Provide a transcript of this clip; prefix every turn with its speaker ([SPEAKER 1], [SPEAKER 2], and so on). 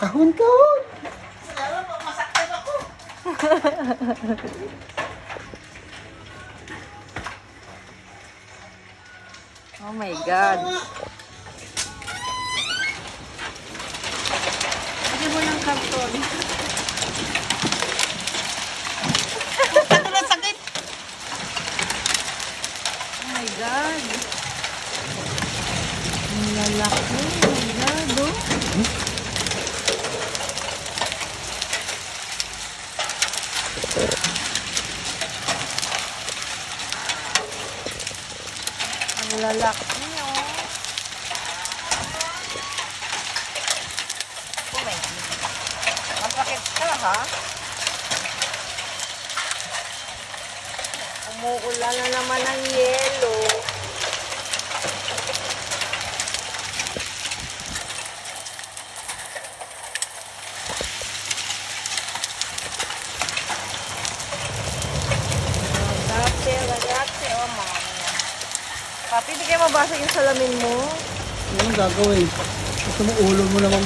[SPEAKER 1] Kahon, kahon.
[SPEAKER 2] Lalo po, masaktan ako.
[SPEAKER 3] Oh my God. Lagyan mo ng karton. Oh my God. Ang lalaki. Oh my God, oh. Ang lalaki, oh.
[SPEAKER 2] Oh my God. Masakit ka ha?
[SPEAKER 3] Umuulan na naman ng yelo. Papi, di kayo mabasa yung salamin mo.
[SPEAKER 1] Anong gagawin? Gusto mo ulo mo naman